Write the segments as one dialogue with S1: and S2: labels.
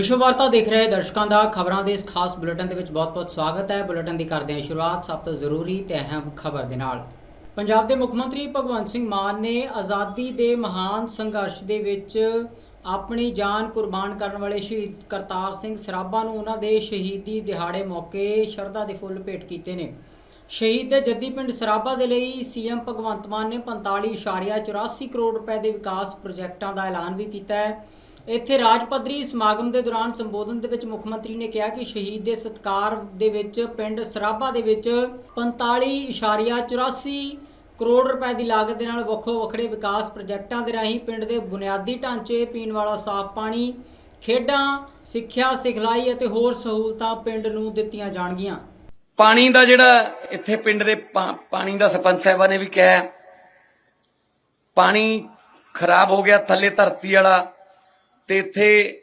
S1: ਵਿਸ਼ਵ ਵਾਰਤਾ ਦੇਖ ਰਹੇ ਦਰਸ਼ਕਾਂ ਦਾ ਖਬਰਾਂ ਦੇ ਇਸ ਖਾਸ ਬੁਲੇਟਿਨ ਦੇ ਵਿੱਚ ਬਹੁਤ-ਬਹੁਤ ਸਵਾਗਤ ਹੈ। ਬੁਲੇਟਿਨ ਦੀ ਕਰਦੇ ਹਾਂ ਸ਼ੁਰੂਆਤ ਸਭ ਤੋਂ ਜ਼ਰੂਰੀ ਤੇ ਅਹਿਮ ਖਬਰ ਦੇ ਨਾਲ। ਪੰਜਾਬ ਦੇ ਮੁੱਖ ਮੰਤਰੀ ਭਗਵੰਤ ਸਿੰਘ ਮਾਨ ਨੇ ਆਜ਼ਾਦੀ ਦੇ ਮਹਾਨ ਸੰਘਰਸ਼ ਦੇ ਵਿੱਚ ਆਪਣੀ ਜਾਨ ਕੁਰਬਾਨ ਕਰਨ ਵਾਲੇ ਸ਼ਹੀਦ ਕਰਤਾਰ ਸਿੰਘ ਸਰਾਭਾ ਨੂੰ ਉਹਨਾਂ ਦੇ ਸ਼ਹੀਦੀ ਦਿਹਾੜੇ ਮੌਕੇ ਸ਼ਰਧਾ ਦੇ ਫੁੱਲ ਭੇਟ ਕੀਤੇ ਨੇ। ਸ਼ਹੀਦ ਦੇ ਜੱਦੀ ਪਿੰਡ ਸਰਾਭਾ ਦੇ ਲਈ ਸੀਐਮ ਭਗਵੰਤ ਮਾਨ ਨੇ 45.84 ਕਰੋੜ ਰੁਪਏ ਦੇ ਵਿਕਾਸ ਪ੍ਰੋਜੈਕਟਾਂ ਦਾ ਐਲਾਨ ਵੀ ਕੀਤਾ ਹੈ। ਇੱਥੇ ਰਾਜ ਪੱਧਰੀ ਸਮਾਗਮ ਦੇ ਦੌਰਾਨ ਸੰਬੋਧਨ ਦੇ ਵਿੱਚ ਮੁੱਖ ਮੰਤਰੀ ਨੇ ਕਿਹਾ ਕਿ ਸ਼ਹੀਦ ਦੇ ਸਤਕਾਰ ਦੇ ਵਿੱਚ ਪਿੰਡ ਸਰਾਭਾ ਦੇ ਵਿੱਚ 45.84 ਕਰੋੜ ਰੁਪਏ ਦੀ ਲਾਗਤ ਦੇ ਨਾਲ ਵੱਖੋ ਵੱਖਰੇ ਵਿਕਾਸ ਪ੍ਰੋਜੈਕਟਾਂ ਦੇ ਰਾਹੀਂ ਪਿੰਡ ਦੇ ਬੁਨਿਆਦੀ ਢਾਂਚੇ, ਪੀਣ ਵਾਲਾ ਸਾਫ਼ ਪਾਣੀ, ਖੇਡਾਂ, ਸਿੱਖਿਆ, ਸਿਖਲਾਈ ਅਤੇ ਹੋਰ ਸਹੂਲਤਾਂ ਪਿੰਡ ਨੂੰ ਦਿੱਤੀਆਂ ਜਾਣਗੀਆਂ।
S2: ਪਾਣੀ ਦਾ ਜਿਹੜਾ ਇੱਥੇ ਪਿੰਡ ਦੇ ਪਾ- ਪਾਣੀ ਦਾ ਸਰਪੰਚ ਸਾਹਿਬਾਂ ਨੇ ਵੀ ਕਿਹਾ ਪਾਣੀ ਖਰਾਬ ਹੋ ਗਿਆ, ਥੱਲੇ ਧਰਤੀ ਵਾਲਾ ਤੇ ਇੱਥੇ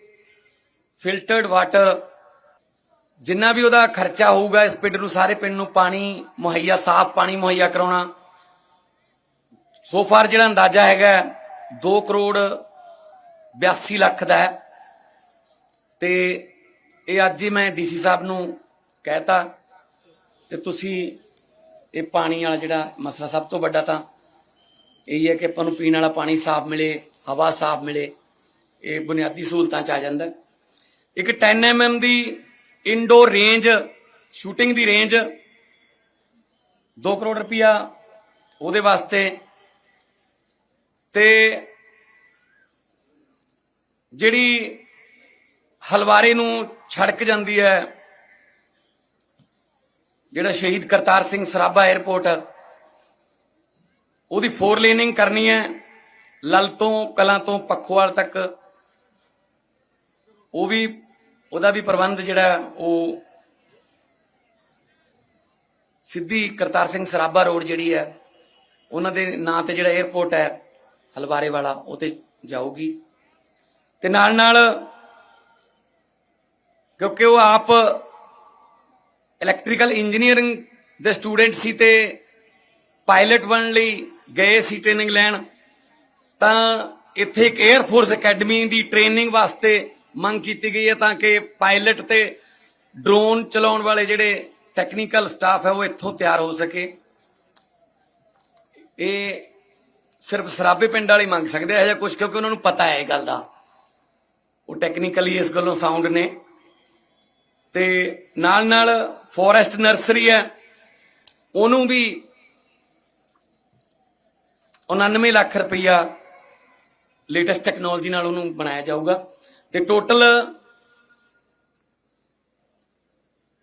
S2: ਫਿਲਟਰਡ ਵਾਟਰ ਜਿੰਨਾ ਵੀ ਉਹਦਾ ਖਰਚਾ ਹੋਊਗਾ, ਇਸ ਪਿੰਡ ਨੂੰ, ਸਾਰੇ ਪਿੰਡ ਨੂੰ ਪਾਣੀ ਮੁਹੱਈਆ, ਸਾਫ਼ ਪਾਣੀ ਮੁਹੱਈਆ ਕਰਾਉਣਾ। ਸੋ ਫਾਰ ਜਿਹੜਾ ਅੰਦਾਜ਼ਾ ਹੈਗਾ 2 ਕਰੋੜ 82 ਲੱਖ ਦਾ ਹੈ। ਤੇ ਇਹ ਅੱਜ ਹੀ ਮੈਂ ਡੀਸੀ ਸਾਹਿਬ ਨੂੰ ਕਹਿਤਾ ਤੇ ਤੁਸੀਂ ਇਹ ਪਾਣੀ ਵਾਲਾ ਜਿਹੜਾ ਮਸਲਾ ਸਭ ਤੋਂ ਵੱਡਾ ਤਾਂ ਇਹ ਹੈ ਕਿ ਆਪਾਂ ਨੂੰ ਪੀਣ ਵਾਲਾ ਪਾਣੀ ਸਾਫ਼ ਮਿਲੇ, ਹਵਾ ਸਾਫ਼ ਮਿਲੇ। ਇਹ ਬੁਨਿਆਦੀ ਸਹੂਲਤਾਂ ਚ ਆ ਜਾਂਦਾ ਹੈ। ਇੱਕ 10 mm ਦੀ ਇਨਡੋਰ ਰੇਂਜ ਸ਼ੂਟਿੰਗ ਦੀ ਰੇਂਜ 2 ਕਰੋੜ ਰੁਪਇਆ ਉਹਦੇ ਵਾਸਤੇ ਤੇ ਜਿਹੜੀ ਹਲਵਾਰੇ ਨੂੰ ਛੜਕ ਜਾਂਦੀ ਹੈ, ਜਿਹੜਾ ਸ਼ਹੀਦ ਕਰਤਾਰ ਸਿੰਘ ਸਰਾਭਾ 에ਅਰਪੋਰਟ ਉਹਦੀ ਫੋਰ ਲੇਨਿੰਗ ਕਰਨੀ ਹੈ, ਲਲ ਤੋਂ ਕਲਾਂ ਤੋਂ ਪੱਖੋਵਾਲ ਤੱਕ ਉਹ ਵੀ, ਉਹਦਾ ਵੀ ਪ੍ਰਬੰਧ ਜਿਹੜਾ ਉਹ ਸਿੱਧੀ ਕਰਤਾਰ ਸਿੰਘ ਸਰਾਭਾ ਰੋਡ ਜਿਹੜੀ ਹੈ, ਉਹਨਾਂ ਦੇ ਨਾਂ ਤੇ ਜਿਹੜਾ 에ਅਰਪੋਰਟ ਹੈ, ਹਲਵਾਰੇ ਵਾਲਾ, ਉਹ ਤੇ ਜਾਊਗੀ। ਤੇ ਨਾਲ ਨਾਲ ਕਿਉਂਕਿ ਉਹ ਆਪ ਇਲੈਕਟ੍ਰੀਕਲ ਇੰਜੀਨੀਅਰਿੰਗ ਦੇ ਸਟੂਡੈਂਟ ਸੀ ਤੇ ਪਾਇਲਟ ਬਣਨ ਲਈ ਗਏ ਸੀ ਟ੍ਰੇਨਿੰਗ ਲੈਣ, ਤਾਂ ਇੱਥੇ ਇੱਕ 에ਅਰ ਫੋਰਸ ਅਕੈਡਮੀ ਦੀ ਟ੍ਰੇਨਿੰਗ ਵਾਸਤੇ ਮੰਗ ਕੀਤੀ ਗਈ ਹੈ ਤਾਂ ਕਿ ਪਾਇਲਟ ਤੇ ਡਰੋਨ ਚਲਾਉਣ ਵਾਲੇ ਜਿਹੜੇ ਟੈਕਨੀਕਲ ਸਟਾਫ ਹੈ ਉਹ ਇੱਥੋਂ ਤਿਆਰ ਹੋ ਸਕੇ। ਇਹ ਸਿਰਫ ਸਰਾਬੇ ਪਿੰਡ ਵਾਲੇ ਮੰਗ ਸਕਦੇ ਆ ਜਾਂ ਕੁਝ ਕਿਉਂਕਿ ਉਹਨਾਂ ਨੂੰ ਪਤਾ ਹੈ ਇਹ ਗੱਲ ਦਾ। ਉਹ ਟੈਕਨੀਕਲੀ ਇਸ ਗੱਲੋਂ ਸਾਊਂਡ ਨੇ। ਤੇ ਨਾਲ ਨਾਲ ਫੋਰੈਸਟ ਨਰਸਰੀ ਹੈ, ਉਹਨੂੰ ਵੀ 99 ਲੱਖ ਰੁਪਈਆ ਲੇਟੈਸਟ ਟੈਕਨੋਲੋਜੀ ਨਾਲ ਉਹਨੂੰ ਬਣਾਇਆ ਜਾਊਗਾ। ਤੇ ਟੋਟਲ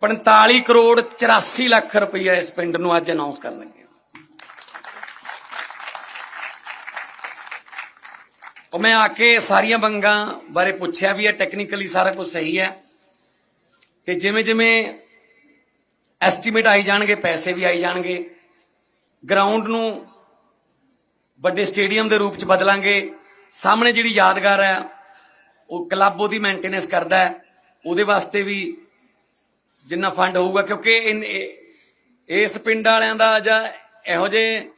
S2: 45 ਕਰੋੜ 84 ਲੱਖ ਰੁਪਈਆ ਇਸ ਪਿੰਡ ਨੂੰ ਅੱਜ ਅਨਾਉਂਸ ਕਰਨ ਲੱਗੇ ਉਹ ਮੈਂ ਆ ਕੇ ਸਾਰੀਆਂ ਮੰਗਾਂ ਬਾਰੇ ਪੁੱਛਿਆ ਵੀ ਹੈ ਟੈਕਨੀਕਲੀ ਸਾਰਾ ਕੁਝ ਸਹੀ ਹੈ। ਤੇ ਜਿਵੇਂ ਜਿਵੇਂ ਐਸਟੀਮੇਟ ਆਈ ਜਾਣਗੇ, ਪੈਸੇ ਵੀ ਆਈ ਜਾਣਗੇ ਗਰਾਊਂਡ ਨੂੰ ਵੱਡੇ ਸਟੇਡੀਅਮ ਦੇ ਰੂਪ ਚ ਬਦਲਾਂਗੇ, ਸਾਹਮਣੇ ਜਿਹੜੀ ਯਾਦਗਾਰ ਹੈ ਉਹ ਕਲੱਬ ਉਹਦੀ ਮੇਨਟੇਨੈਂਸ ਕਰਦਾ ਹੈ। ਉਹਦੇ ਵਾਸਤੇ ਵੀ ਜਿੰਨਾ ਫੰਡ ਹੋਊਗਾ, ਕਿਉਂਕਿ ਇਨ- ਇਸ ਪਿੰਡ ਵਾਲਿਆਂ ਦਾ ਜਾਂ ਇਹੋ ਜਿਹੇ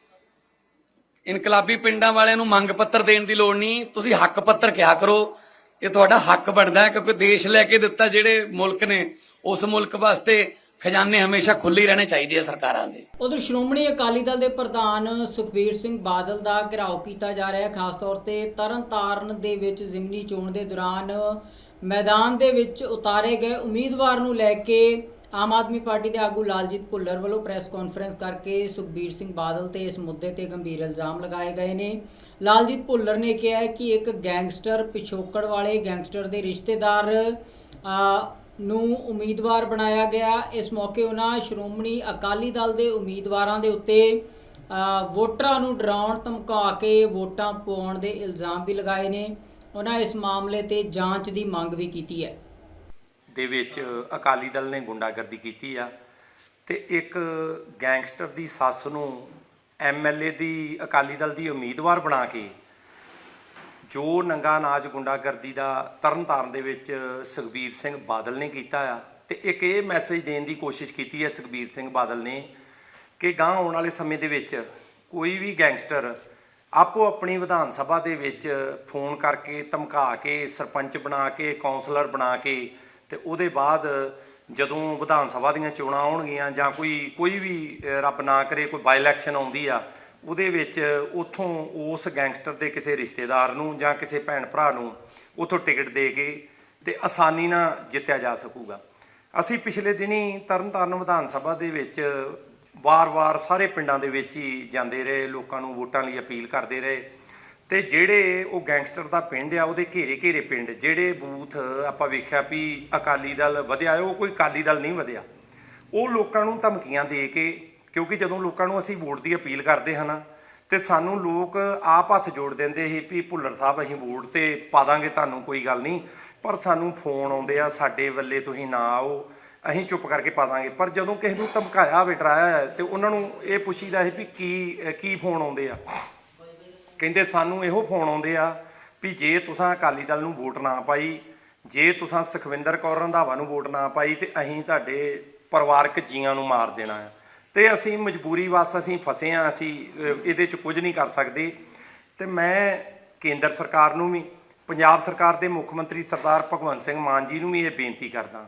S2: ਇਨਕਲਾਬੀ ਪਿੰਡਾਂ ਵਾਲਿਆਂ ਨੂੰ ਮੰਗ ਪੱਤਰ ਦੇਣ ਦੀ ਲੋੜ ਨਹੀਂ। ਤੁਸੀਂ ਹੱਕ ਪੱਤਰ ਕਿਹਾ ਕਰੋ। ਇਹ ਤੁਹਾਡਾ ਹੱਕ ਬਣਦਾ ਹੈ ਕਿਉਂਕਿ ਦੇਸ਼ ਲੈ ਕੇ ਦਿੱਤਾ ਜਿਹੜੇ ਮੁਲਕ ਨੇ, ਉਸ ਮੁਲਕ ਵਾਸਤੇ ਖਜ਼ਾਨੇ ਹਮੇਸ਼ਾ ਖੁੱਲੇ ਰਹਿਣੇ ਚਾਹੀਦੇ ਆ ਸਰਕਾਰਾਂ ਦੇ।
S1: ਉਧਰ ਸ਼੍ਰੋਮਣੀ ਅਕਾਲੀ ਦਲ ਦੇ ਪ੍ਰਧਾਨ ਸੁਖਬੀਰ ਸਿੰਘ ਬਾਦਲ ਦਾ ਘਿਰਾਓ ਕੀਤਾ ਜਾ ਰਿਹਾ ਹੈ, ਖਾਸ ਤੌਰ ਤੇ ਤਰਨਤਾਰਨ ਦੇ ਵਿੱਚ ਜ਼ਿਮਨੀ ਚੋਣ ਦੇ ਦੌਰਾਨ ਮੈਦਾਨ ਦੇ ਵਿੱਚ ਉਤਾਰੇ ਗਏ ਉਮੀਦਵਾਰ ਨੂੰ ਲੈ ਕੇ ਆਮ ਆਦਮੀ ਪਾਰਟੀ ਦੇ ਆਗੂ ਲਾਲਜੀਤ ਭੁੱਲਰ ਵੱਲੋਂ ਪ੍ਰੈਸ ਕਾਨਫਰੰਸ ਕਰਕੇ ਸੁਖਬੀਰ ਸਿੰਘ ਬਾਦਲ ਤੇ ਇਸ ਮੁੱਦੇ ਤੇ ਗੰਭੀਰ ਇਲਜ਼ਾਮ ਲਗਾਏ ਗਏ ਨੇ। ਲਾਲਜੀਤ ਭੁੱਲਰ ਨੇ ਕਿਹਾ ਕਿ ਇੱਕ ਗੈਂਗਸਟਰ ਪਿਛੋਕੜ ਵਾਲੇ ਗੈਂਗਸਟਰ ਦੇ ਰਿਸ਼ਤੇਦਾਰ ਨੂੰ ਉਮੀਦਵਾਰ ਬਣਾਇਆ ਗਿਆ। ਇਸ ਮੌਕੇ ਉਹਨਾਂ ਸ਼੍ਰੋਮਣੀ ਅਕਾਲੀ ਦਲ ਦੇ ਉਮੀਦਵਾਰਾਂ ਦੇ ਉੱਤੇ ਵੋਟਰਾਂ ਨੂੰ ਡਰਾਉਣ, ਧਮਕਾ ਕੇ ਵੋਟਾਂ ਪਾਉਣ ਦੇ ਇਲਜ਼ਾਮ ਵੀ ਲਗਾਏ ਨੇ। ਉਹਨਾਂ ਇਸ ਮਾਮਲੇ ਤੇ ਜਾਂਚ ਦੀ ਮੰਗ ਵੀ ਕੀਤੀ ਹੈ।
S3: ਦੇ ਵਿੱਚ ਅਕਾਲੀ ਦਲ ਨੇ ਗੁੰਡਾਗਰਦੀ ਕੀਤੀ ਆ ਤੇ ਇੱਕ ਗੈਂਗਸਟਰ ਦੀ ਸੱਸ ਨੂੰ ਐਮਐਲਏ ਦੀ ਅਕਾਲੀ ਦਲ ਦੀ ਉਮੀਦਵਾਰ ਬਣਾ ਕੇ ਜੋ ਨੰਗਾ ਨਾਚ ਗੁੰਡਾਗਰਦੀ ਦਾ ਤਰਨਤਾਰਨ ਦੇ ਵਿੱਚ ਸੁਖਬੀਰ ਸਿੰਘ ਬਾਦਲ ਨੇ ਕੀਤਾ ਆ ਤੇ ਇੱਕ ਇਹ ਮੈਸੇਜ ਦੇਣ ਦੀ ਕੋਸ਼ਿਸ਼ ਕੀਤੀ ਹੈ ਸੁਖਬੀਰ ਸਿੰਘ ਬਾਦਲ ਨੇ ਕਿ ਗਾਂ ਆਉਣ ਵਾਲੇ ਸਮੇਂ ਦੇ ਵਿੱਚ ਕੋਈ ਵੀ ਗੈਂਗਸਟਰ ਆਪੋ ਆਪਣੀ ਵਿਧਾਨ ਸਭਾ ਦੇ ਵਿੱਚ ਫੋਨ ਕਰਕੇ ਧਮਕਾ ਕੇ ਸਰਪੰਚ ਬਣਾ ਕੇ ਕਾਉਂਸਲਰ ਬਣਾ ਕੇ ਤੇ ਉਹਦੇ ਬਾਅਦ ਜਦੋਂ ਵਿਧਾਨ ਸਭਾ ਦੀਆਂ ਚੋਣਾਂ ਆਉਣਗੀਆਂ ਜਾਂ ਕੋਈ ਕੋਈ ਵੀ ਰੱਬ ਨਾ ਕਰੇ, ਕੋਈ ਬਾਈ ਇਲੈਕਸ਼ਨ ਆਉਂਦੀ ਆ, ਉਹਦੇ ਵਿੱਚ ਉਥੋਂ ਉਸ ਗੈਂਗਸਟਰ ਦੇ ਕਿਸੇ ਰਿਸ਼ਤੇਦਾਰ ਨੂੰ ਜਾਂ ਕਿਸੇ ਭੈਣ ਭਰਾ ਨੂੰ ਉਥੋਂ ਟਿਕਟ ਦੇ ਕੇ ਤੇ ਆਸਾਨੀ ਨਾਲ ਜਿੱਤਿਆ ਜਾ ਸਕੂਗਾ। ਅਸੀਂ ਪਿਛਲੇ ਦਿਨੀ ਤਰਨਤਾਰਨ ਵਿਧਾਨ ਸਭਾ ਦੇ ਵਿੱਚ ਵਾਰ-ਵਾਰ ਸਾਰੇ ਪਿੰਡਾਂ ਦੇ ਵਿੱਚ ਹੀ ਜਾਂਦੇ ਰਹੇ, ਲੋਕਾਂ ਨੂੰ ਵੋਟਾਂ ਲਈ ਅਪੀਲ ਕਰਦੇ ਰਹੇ। ਤੇ ਜਿਹੜੇ ਉਹ ਗੈਂਗਸਟਰ ਦਾ ਪਿੰਡ ਆ, ਉਹਦੇ ਘੇਰੇ ਘੇਰੇ ਪਿੰਡ, ਜਿਹੜੇ ਬੂਥ ਆਪਾਂ ਵੇਖਿਆ ਵੀ ਅਕਾਲੀ ਦਲ ਵਧਿਆ, ਉਹ ਕੋਈ ਅਕਾਲੀ ਦਲ ਨਹੀਂ ਵਧਿਆ। ਉਹ ਲੋਕਾਂ ਨੂੰ ਧਮਕੀਆਂ ਦੇ ਕੇ, ਕਿਉਂਕਿ ਜਦੋਂ ਲੋਕਾਂ ਨੂੰ ਅਸੀਂ ਵੋਟ ਦੀ ਅਪੀਲ ਕਰਦੇ ਹਾਂ ਨਾ, ਤੇ ਸਾਨੂੰ ਲੋਕ ਆਪ ਹੱਥ ਜੋੜ ਦਿੰਦੇ ਸੀ ਵੀ ਭੁੱਲਰ ਸਾਹਿਬ, ਅਸੀਂ ਵੋਟ ਤੇ ਪਾ ਦਾਂਗੇ, ਤੁਹਾਨੂੰ ਕੋਈ ਗੱਲ ਨਹੀਂ। ਪਰ ਸਾਨੂੰ ਫੋਨ ਆਉਂਦੇ ਆ, ਸਾਡੇ ਵੱਲੇ ਤੁਸੀਂ ਨਾ ਆਓ, ਅਸੀਂ ਚੁੱਪ ਕਰਕੇ ਪਾ ਦਾਂਗੇ। ਪਰ ਜਦੋਂ ਕਿਸੇ ਨੂੰ ਧਮਕਾਇਆ ਹੋਵੇ ਡਰਾਇਆ ਤੇ ਉਹਨਾਂ ਨੂੰ ਇਹ ਪੁੱਛੀਦਾ ਸੀ ਵੀ ਕੀ ਕੀ ਫੋਨ ਆਉਂਦੇ ਆ। ਕਹਿੰਦੇ ਸਾਨੂੰ ਇਹੋ ਫੋਨ ਆਉਂਦੇ ਆ ਵੀ ਜੇ ਤੁਸੀਂ ਅਕਾਲੀ ਦਲ ਨੂੰ ਵੋਟ ਨਾ ਪਾਈ, ਜੇ ਤੁਸੀਂ ਸੁਖਵਿੰਦਰ ਕੌਰ ਰੰਧਾਵਾ ਨੂੰ ਵੋਟ ਨਾ ਪਾਈ ਤੇ ਅਸੀਂ ਤੁਹਾਡੇ ਪਰਿਵਾਰਕ ਜੀਆਂ ਨੂੰ ਮਾਰ ਦੇਣਾ ਆ। ਤੇ ਅਸੀਂ ਮਜਬੂਰੀ ਵਸ ਅਸੀਂ ਫਸੇ ਆ, ਅਸੀਂ ਇਹਦੇ ਚ ਕੁਝ ਨਹੀਂ ਕਰ ਸਕਦੇ। ਤੇ ਮੈਂ ਕੇਂਦਰ ਸਰਕਾਰ ਨੂੰ ਵੀ, ਪੰਜਾਬ ਸਰਕਾਰ ਦੇ ਮੁੱਖ ਮੰਤਰੀ ਸਰਦਾਰ ਭਗਵੰਤ ਸਿੰਘ ਮਾਨ ਜੀ ਨੂੰ ਵੀ ਇਹ ਬੇਨਤੀ ਕਰਦਾ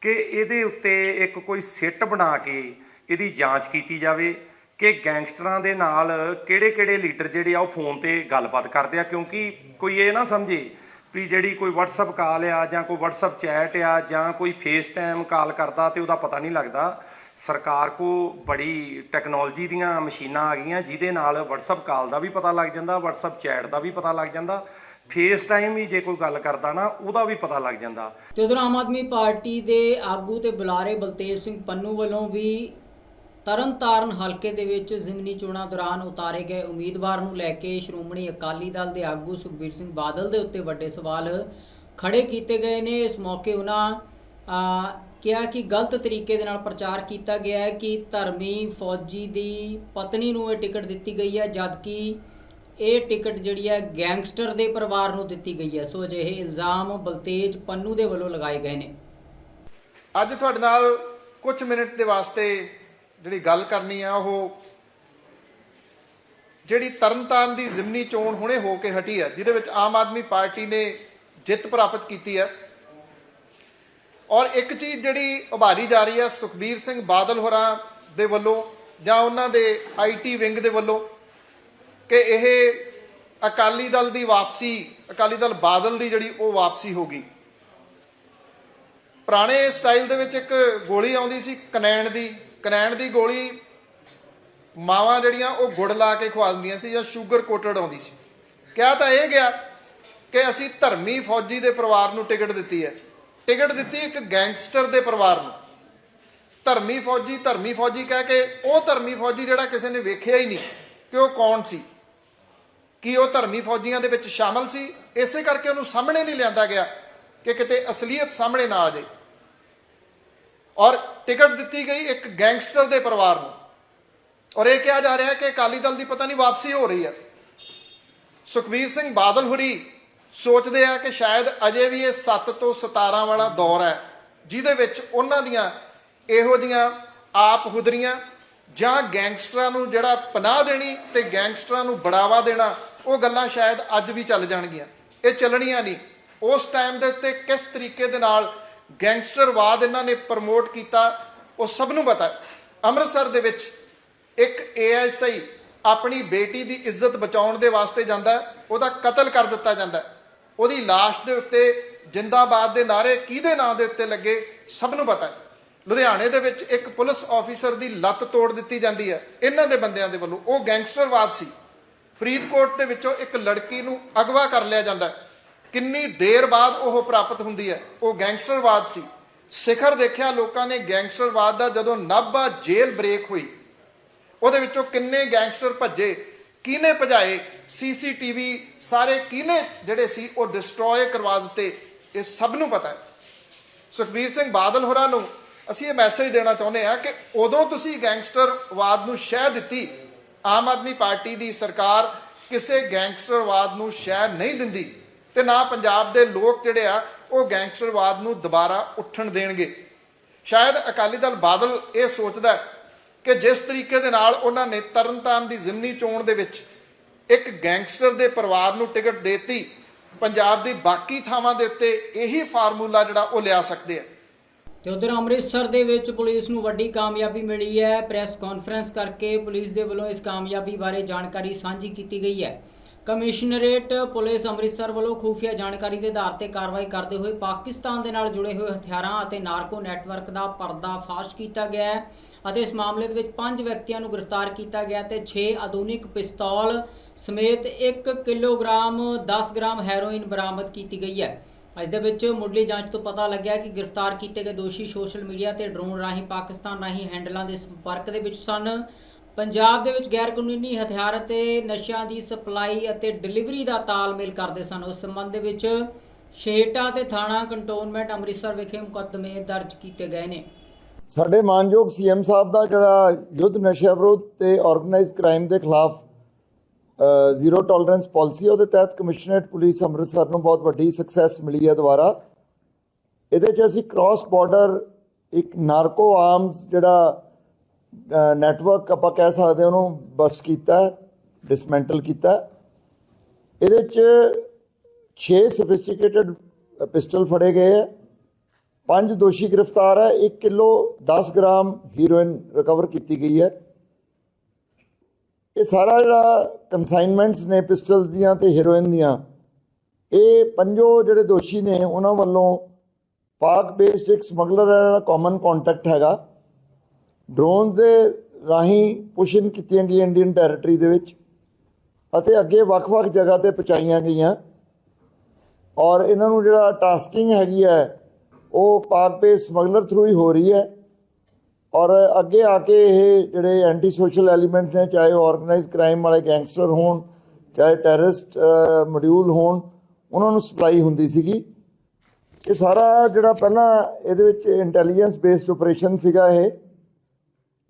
S3: ਕਿ ਇਹਦੇ ਉੱਤੇ ਇੱਕ ਕੋਈ ਸਿੱਟ ਬਣਾ ਕੇ ਇਹਦੀ ਜਾਂਚ ਕੀਤੀ ਜਾਵੇ। ਕਿ ਗੈਂਗਸਟਰਾਂ ਦੇ ਨਾਲ ਕਿਹੜੇ-ਕਿਹੜੇ ਲੀਡਰ ਜਿਹੜੇ ਆ ਉਹ ਫੋਨ ਤੇ ਗੱਲਬਾਤ ਕਰਦੇ ਆ? ਕਿਉਂਕਿ ਕੋਈ ਇਹ ਨਾ ਸਮਝੇ ਵੀ ਜਿਹੜੀ ਕੋਈ WhatsApp ਕਾਲ ਆ ਜਾਂ ਕੋਈ WhatsApp ਚੈਟ ਆ ਜਾਂ ਕੋਈ ਫੇਸ ਟਾਈਮ ਕਾਲ ਕਰਦਾ ਤੇ ਉਹਦਾ ਪਤਾ ਨਹੀਂ ਲੱਗਦਾ। ਸਰਕਾਰ ਕੋ ਬੜੀ ਟੈਕਨੋਲੋਜੀ ਦੀਆਂ ਮਸ਼ੀਨਾਂ ਆ ਗਈਆਂ ਜਿਹਦੇ ਨਾਲ WhatsApp ਕਾਲ ਦਾ ਵੀ ਪਤਾ ਲੱਗ ਜਾਂਦਾ, WhatsApp ਚੈਟ ਦਾ ਵੀ ਪਤਾ ਲੱਗ ਜਾਂਦਾ। ਫੇਸ ਟਾਈਮ ਵੀ ਜੇ ਕੋਈ ਗੱਲ ਕਰਦਾ ਨਾ, ਉਹਦਾ ਵੀ ਪਤਾ ਲੱਗ ਜਾਂਦਾ।
S1: ਤੇ ਉਧਰ ਆਮ ਆਦਮੀ ਪਾਰਟੀ ਦੇ ਆਗੂ ਤੇ ਬੁਲਾਰੇ ਬਲਤੇਜ ਸਿੰਘ ਪੰਨੂ ਵੱਲੋਂ ਵੀ ਤਰਨਤਾਰਨ ਹਲਕੇ ਦੇ ਵਿੱਚ ਜ਼ਿਮਨੀ ਚੋਣਾਂ ਦੌਰਾਨ ਉਤਾਰੇ ਗਏ ਉਮੀਦਵਾਰ ਨੂੰ ਲੈ ਕੇ ਸ਼੍ਰੋਮਣੀ ਅਕਾਲੀ ਦਲ ਦੇ ਆਗੂ ਸੁਖਬੀਰ ਸਿੰਘ ਬਾਦਲ ਦੇ ਉੱਤੇ ਵੱਡੇ ਸਵਾਲ ਖੜੇ ਕੀਤੇ ਗਏ ਨੇ। ਇਸ ਮੌਕੇ ਉਹਨਾਂ ਕਿਹਾ ਕਿ ਗਲਤ ਤਰੀਕੇ ਦੇ ਨਾਲ ਪ੍ਰਚਾਰ ਕੀਤਾ ਗਿਆ ਹੈ ਕਿ ਧਰਮੀ ਫੌਜੀ ਦੀ ਪਤਨੀ ਨੂੰ ਇਹ ਟਿਕਟ ਦਿੱਤੀ ਗਈ ਹੈ, ਜਦਕਿ ਇਹ ਟਿਕਟ ਜਿਹੜੀ ਹੈ ਗੈਂਗਸਟਰ ਦੇ ਪਰਿਵਾਰ ਨੂੰ ਦਿੱਤੀ ਗਈ ਹੈ। ਸੋ ਅਜਿਹੇ ਇਲਜ਼ਾਮ ਬਲਤੇਜ ਪੰਨੂ ਦੇ ਵੱਲੋਂ ਲਗਾਏ ਗਏ ਨੇ।
S4: ਅੱਜ ਤੁਹਾਡੇ ਨਾਲ ਕੁਝ ਮਿੰਟ ਦੇ ਵਾਸਤੇ ਜਿਹੜੀ ਗੱਲ ਕਰਨੀ ਆ ਉਹ ਜਿਹੜੀ ਤਰਨਤਾਰਨ ਦੀ ਜ਼ਿਮਨੀ ਚੋਣ ਹੁਣੇ ਹੋ ਕੇ ਹਟੀ ਹੈ ਜਿਹਦੇ ਵਿੱਚ ਆਮ ਆਦਮੀ ਪਾਰਟੀ ਨੇ ਜਿੱਤ ਪ੍ਰਾਪਤ ਕੀਤੀ ਹੈ ਔਰ ਇੱਕ ਚੀਜ਼ ਜਿਹੜੀ ਉਭਾਰੀ ਜਾ ਰਹੀ ਹੈ ਸੁਖਬੀਰ ਸਿੰਘ ਬਾਦਲ ਹੋਰਾਂ ਦੇ ਵੱਲੋਂ ਜਾਂ ਉਹਨਾਂ ਦੇ ਆਈਟੀ ਵਿੰਗ ਦੇ ਵੱਲੋਂ ਕਿ ਇਹ ਅਕਾਲੀ ਦਲ ਦੀ ਵਾਪਸੀ, ਅਕਾਲੀ ਦਲ ਬਾਦਲ ਦੀ ਜਿਹੜੀ ਉਹ ਵਾਪਸੀ ਹੋ ਗਈ। ਪੁਰਾਣੇ ਸਟਾਈਲ ਦੇ ਵਿੱਚ ਇੱਕ ਗੋਲੀ ਆਉਂਦੀ ਸੀ ਕਨੈਣ ਦੀ ਕਨੈਣ ਦੀ ਗੋਲੀ ਮਾਵਾਂ ਜਿਹੜੀਆਂ ਉਹ ਗੁੜ ਲਾ ਕੇ ਖਵਾ ਦਿੰਦੀਆਂ ਸੀ ਜਾਂ ਸ਼ੂਗਰ ਕੋਟਡ ਆਉਂਦੀ ਸੀ। ਕਿਹਾ ਤਾਂ ਇਹ ਗਿਆ ਕਿ ਅਸੀਂ ਧਰਮੀ ਫੌਜੀ ਦੇ ਪਰਿਵਾਰ ਨੂੰ ਟਿਕਟ ਦਿੱਤੀ ਹੈ। ਟਿਕਟ ਦਿੱਤੀ ਇੱਕ ਗੈਂਗਸਟਰ ਦੇ ਪਰਿਵਾਰ ਨੂੰ। ਧਰਮੀ ਫੌਜੀ ਧਰਮੀ ਫੌਜੀ ਕਹਿ ਕੇ ਉਹ ਧਰਮੀ ਫੌਜੀ ਜਿਹੜਾ ਕਿਸੇ ਨੇ ਵੇਖਿਆ ਹੀ ਨਹੀਂ ਕਿ ਉਹ ਕੌਣ ਸੀ। ਕੀ ਉਹ ਧਰਮੀ ਫੌਜੀਆਂ ਦੇ ਵਿੱਚ ਸ਼ਾਮਲ ਸੀ? ਇਸੇ ਕਰਕੇ ਉਹਨੂੰ ਸਾਹਮਣੇ ਨਹੀਂ ਲਿਆਂਦਾ ਗਿਆ ਕਿ ਕਿਤੇ ਅਸਲੀਅਤ ਸਾਹਮਣੇ ਨਾ ਆ ਜਾਏ। ਔਰ ਟਿਕਟ ਦਿੱਤੀ ਗਈ ਇੱਕ ਗੈਂਗਸਟਰ ਦੇ ਪਰਿਵਾਰ ਨੂੰ। ਔਰ ਇਹ ਕਿਹਾ ਜਾ ਰਿਹਾ ਹੈ ਕਿ ਅਕਾਲੀ ਦਲ ਦੀ ਪਤਾ ਨਹੀਂ ਵਾਪਸੀ ਹੋ ਰਹੀ ਹੈ। ਸੁਖਬੀਰ ਸਿੰਘ ਬਾਦਲ ਹੁਰੀ ਸੋਚਦੇ ਆ ਕਿ ਸ਼ਾਇਦ ਅਜੇ ਵੀ ਇਹ 7 ਤੋਂ 17 ਵਾਲਾ ਦੌਰ ਹੈ, ਜਿਹਦੇ ਵਿੱਚ ਉਹਨਾਂ ਦੀਆਂ ਇਹੋ ਜੀਆਂ ਆਪ ਹੁਦਰੀਆਂ ਜਾਂ ਗੈਂਗਸਟਰਾਂ ਨੂੰ ਜਿਹੜਾ ਪਨਾਹ ਦੇਣੀ ਤੇ ਗੈਂਗਸਟਰਾਂ ਨੂੰ ਬੜਾਵਾ ਦੇਣਾ, ਉਹ ਗੱਲਾਂ ਸ਼ਾਇਦ ਅੱਜ ਵੀ ਚੱਲ ਜਾਣਗੀਆਂ। ਇਹ ਚੱਲਣੀਆਂ ਨਹੀਂ। ਉਸ ਟਾਈਮ ਦੇ ਉੱਤੇ ਕਿਸ ਤਰੀਕੇ ਦੇ ਨਾਲ ਗੈਂਗਸਟਰਵਾਦ ਇਹਨਾਂ ਨੇ ਪ੍ਰਮੋਟ ਕੀਤਾ, ਉਹ ਸਭ ਨੂੰ ਪਤਾ। ਅੰਮ੍ਰਿਤਸਰ ਦੇ ਵਿੱਚ ਇੱਕ ਏਐਸਆਈ ਆਪਣੀ ਬੇਟੀ ਦੀ ਇੱਜ਼ਤ ਬਚਾਉਣ ਦੇ ਵਾਸਤੇ ਜਾਂਦਾ ਉਹਦਾ ਕਤਲ ਕਰ ਦਿੱਤਾ ਜਾਂਦਾ ਉਹਦੀ লাশ ਦੇ ਉੱਤੇ ਜਿੰਦਾਬਾਦ ਦੇ ਨਾਰੇ ਕਿਹਦੇ ਨਾਂ ਦੇ ਉੱਤੇ ਲੱਗੇ, ਸਭ ਨੂੰ ਪਤਾ ਲੁਧਿਆਣੇ ਦੇ ਵਿੱਚ ਇੱਕ ਪੁਲਿਸ ਆਫੀਸਰ ਦੀ ਲੱਤ ਤੋੜ ਦਿੱਤੀ ਜਾਂਦੀ ਹੈ, ਇਹਨਾਂ ਦੇ ਬੰਦਿਆਂ ਦੇ ਵੱਲੋਂ। ਉਹ ਗੈਂਗਸਟਰਵਾਦ ਸੀ। ਫਰੀਦਕੋਟ ਦੇ ਵਿੱਚੋਂ ਇੱਕ ਲੜਕੀ ਨੂੰ ਅਗਵਾ ਕਰ ਲਿਆ ਜਾਂਦਾ ਕਿੰਨੀ ਦੇਰ ਬਾਅਦ ਉਹ ਪ੍ਰਾਪਤ ਹੁੰਦੀ ਹੈ? ਉਹ ਗੈਂਗਸਟਰਵਾਦ ਸੀ। ਸਿਖਰ ਦੇਖਿਆ ਲੋਕਾਂ ਨੇ ਗੈਂਗਸਟਰਵਾਦ ਦਾ ਜਦੋਂ ਨਾਭਾ ਜੇਲ੍ਹ ਬ੍ਰੇਕ ਹੋਈ, ਉਹਦੇ ਵਿੱਚੋਂ ਕਿੰਨੇ ਗੈਂਗਸਟਰ ਭੱਜੇ, ਕਿਹਨੇ ਭਜਾਏ, ਸੀਸੀਟੀਵੀ ਸਾਰੇ ਕਿਹਨੇ ਜਿਹੜੇ ਸੀ ਉਹ ਡਿਸਟਰੋਏ ਕਰਵਾ ਦਿੱਤੇ, ਇਹ ਸਭ ਨੂੰ ਪਤਾ ਹੈ। ਸੁਖਬੀਰ ਸਿੰਘ ਬਾਦਲ ਹੋਰਾਂ ਨੂੰ ਅਸੀਂ ਇਹ ਮੈਸੇਜ ਦੇਣਾ ਚਾਹੁੰਦੇ ਹਾਂ ਕਿ ਉਦੋਂ ਤੁਸੀਂ ਗੈਂਗਸਟਰਵਾਦ ਨੂੰ ਸ਼ਹਿ ਦਿੱਤੀ, ਆਮ ਆਦਮੀ ਪਾਰਟੀ ਦੀ ਸਰਕਾਰ ਕਿਸੇ ਗੈਂਗਸਟਰਵਾਦ ਨੂੰ ਸ਼ਹਿ ਨਹੀਂ ਦਿੰਦੀ। ਤੇ ਨਾ ਪੰਜਾਬ ਦੇ ਲੋਕ ਜਿਹੜੇ ਆ, ਉਹ ਗੈਂਗਸਟਰਵਾਦ ਨੂੰ ਦੁਬਾਰਾ ਉੱਠਣ ਦੇਣਗੇ। ਸ਼ਾਇਦ ਅਕਾਲੀ ਦਲ ਬਾਦਲ ਇਹ ਸੋਚਦਾ ਕਿ ਜਿਸ ਤਰੀਕੇ ਦੇ ਨਾਲ ਉਹਨਾਂ ਨੇ ਤਰਨਤਾਰਨ ਦੀ ਜ਼ਿਮਨੀ ਚੋਣ ਦੇ ਵਿੱਚ ਇੱਕ ਗੈਂਗਸਟਰ ਦੇ ਪਰਿਵਾਰ ਨੂੰ ਟਿਕਟ ਦੇਤੀ, ਪੰਜਾਬ ਦੀ ਬਾਕੀ ਥਾਵਾਂ ਦੇ ਉੱਤੇ ਇਹੀ ਫਾਰਮੂਲਾ ਜਿਹੜਾ ਉਹ ਲਿਆ ਸਕਦੇ ਆ।
S1: ਤੇ ਉਧਰ ਅੰਮ੍ਰਿਤਸਰ ਦੇ ਵਿੱਚ ਪੁਲਿਸ ਨੂੰ ਵੱਡੀ ਕਾਮਯਾਬੀ ਮਿਲੀ ਹੈ। ਪ੍ਰੈਸ ਕਾਨਫਰੰਸ ਕਰਕੇ ਪੁਲਿਸ ਦੇ ਵੱਲੋਂ ਇਸ ਕਾਮਯਾਬੀ ਬਾਰੇ ਜਾਣਕਾਰੀ ਸਾਂਝੀ ਕੀਤੀ ਗਈ ਹੈ। ਕਮਿਸ਼ਨਰੇਟ ਪੁਲਿਸ ਅੰਮ੍ਰਿਤਸਰ ਵੱਲੋਂ ਖੂਫੀਆ ਜਾਣਕਾਰੀ ਦੇ ਆਧਾਰ ਤੇ ਕਾਰਵਾਈ ਕਰਦੇ ਹੋਏ ਪਾਕਿਸਤਾਨ ਦੇ ਨਾਲ ਜੁੜੇ ਹੋਏ ਹਥਿਆਰਾਂ ਅਤੇ ਨਾਰਕੋ ਨੈਟਵਰਕ ਦਾ ਪਰਦਾਫਾਸ਼ ਕੀਤਾ ਗਿਆ ਹੈ ਅਤੇ ਇਸ ਮਾਮਲੇ ਦੇ ਵਿੱਚ ਪੰਜ ਵਿਅਕਤੀਆਂ ਨੂੰ ਗ੍ਰਿਫਤਾਰ ਕੀਤਾ ਗਿਆ ਤੇ 6 ਆਧੁਨਿਕ ਪਿਸਤੌਲ ਸਮੇਤ 1 ਕਿਲੋਗ੍ਰਾਮ 10 ਗ੍ਰਾਮ ਹੈਰੋਇਨ ਬਰਾਮਦ ਕੀਤੀ ਗਈ ਹੈ। ਇਸ ਦੇ ਵਿੱਚ ਮੁੱਢਲੀ ਜਾਂਚ ਤੋਂ ਪਤਾ ਲੱਗਿਆ ਕਿ ਗ੍ਰਿਫਤਾਰ ਕੀਤੇ ਗਏ ਦੋਸ਼ੀ ਸੋਸ਼ਲ ਮੀਡੀਆ ਤੇ ਡਰੋਨ ਰਾਹੀਂ ਪਾਕਿਸਤਾਨ ਰਾਹੀਂ ਹੈਂਡਲਾਂ ਦੇ ਸੰਪਰਕ ਦੇ ਵਿੱਚ ਸਨ। ਪੰਜਾਬ ਦੇ ਵਿੱਚ ਗੈਰ ਕਾਨੂੰਨੀ ਹਥਿਆਰ ਅਤੇ ਨਸ਼ਿਆਂ ਦੀ ਸਪਲਾਈ ਅਤੇ ਡਿਲੀਵਰੀ ਦਾ ਤਾਲਮੇਲ ਕਰਦੇ ਸਨ। ਉਸ ਸੰਬੰਧ ਦੇ ਵਿੱਚ ਸ਼ੇਹਟਾ ਤੇ ਥਾਣਾ ਕੰਟੋਨਮੈਂਟ ਅੰਮ੍ਰਿਤਸਰ ਵਿਖੇ ਮੁਕੱਦਮੇ ਦਰਜ ਕੀਤੇ ਗਏ ਨੇ।
S5: ਸਾਡੇ ਮਾਨਯੋਗ ਸੀਐਮ ਸਾਹਿਬ ਦਾ ਜਿਹੜਾ ਯੁੱਧ ਨਸ਼ਾ ਵਿਰੋਧ ਤੇ ਆਰਗੇਨਾਈਜ਼ਡ ਕ੍ਰਾਈਮ ਦੇ ਖਿਲਾਫ ਜ਼ੀਰੋ ਟੋਲਰੈਂਸ ਪਾਲਿਸੀ ਉਹਦੇ ਤਹਿਤ ਕਮਿਸ਼ਨਰੇਟ ਪੁਲਿਸ ਅੰਮ੍ਰਿਤਸਰ ਨੂੰ ਬਹੁਤ ਵੱਡੀ ਸਕਸੈਸ ਮਿਲੀ ਹੈ ਦੁਬਾਰਾ। ਇਹਦੇ 'ਚ ਅਸੀਂ ਕ੍ਰਾਸ ਬਾਰਡਰ ਇੱਕ ਨਾਰਕੋ ਆਰਮਸ ਜਿਹੜਾ ਨੈਟਵਰਕ ਆਪਾਂ ਕਹਿ ਸਕਦੇ ਉਹਨੂੰ ਬਸਟ ਕੀਤਾ ਡਿਸਮੈਂਟਲ ਕੀਤਾ। ਇਹਦੇ 'ਚ 6 ਸੋਫਿਸਟੀਕੇਟਡ ਪਿਸਟਲ ਫੜੇ ਗਏ ਹੈ ਪੰਜ ਦੋਸ਼ੀ ਗ੍ਰਿਫਤਾਰ ਹੈ 1 ਕਿਲੋ 10 ਗ੍ਰਾਮ ਹੀਰੋਇਨ ਰਿਕਵਰ ਕੀਤੀ ਗਈ ਹੈ ਇਹ ਸਾਰਾ ਜਿਹੜਾ ਕਨਸਾਈਨਮੈਂਟਸ ਨੇ ਪਿਸਟਲਸ ਦੀਆਂ ਤੇ ਹੀਰੋਇਨ ਦੀਆਂ, ਇਹ ਪੰਜੋ ਜਿਹੜੇ ਦੋਸ਼ੀ ਨੇ, ਉਹਨਾਂ ਵੱਲੋਂ ਪਾਕ ਬੇਸਡ ਇੱਕ ਸਮਗਲਰ ਦਾ ਕਾਮਨ ਕੰਟੈਕਟ ਹੈਗਾ। ਡਰੋਨ ਦੇ ਰਾਹੀਂ ਪੁਸ਼ਨ ਕੀਤੀਆਂ ਗਈਆਂ ਇੰਡੀਅਨ ਟੈਰੀਟਰੀ ਦੇ ਵਿੱਚ ਅਤੇ ਅੱਗੇ ਵੱਖ-ਵੱਖ ਜਗ੍ਹਾ ਤੇ ਪਹੁੰਚਾਈਆਂ ਗਈਆਂ। ਔਰ ਇਹਨਾਂ ਨੂੰ ਜਿਹੜਾ ਟਾਸਕਿੰਗ ਹੈਗੀ ਹੈ, ਉਹ ਪਾਕ ਬੇਸ ਸਮਗਲਰ ਥਰੂ ਹੀ ਹੋ ਰਹੀ ਹੈ। ਔਰ ਅੱਗੇ ਆ ਕੇ ਇਹ ਜਿਹੜੇ ਐਂਟੀ ਸੋਸ਼ਲ ਐਲੀਮੈਂਟਸ ਨੇ, ਚਾਹੇ ਆਰਗੇਨਾਈਜ਼ਡ ਕ੍ਰਾਈਮ ਵਾਲੇ ਗੈਂਗਸਟਰ ਹੋਣ, ਚਾਹੇ ਟੈਰਰਿਸਟ ਮੋਡਿਊਲ ਹੋਣ, ਉਹਨਾਂ ਨੂੰ ਸਪਲਾਈ ਹੁੰਦੀ ਸੀਗੀ। ਇਹ ਸਾਰਾ ਜਿਹੜਾ ਪਹਿਲਾਂ ਇਹਦੇ ਵਿੱਚ ਇੰਟੈਲੀਜੈਂਸ ਬੇਸਡ ਆਪਰੇਸ਼ਨ ਸੀਗਾ ਇਹ।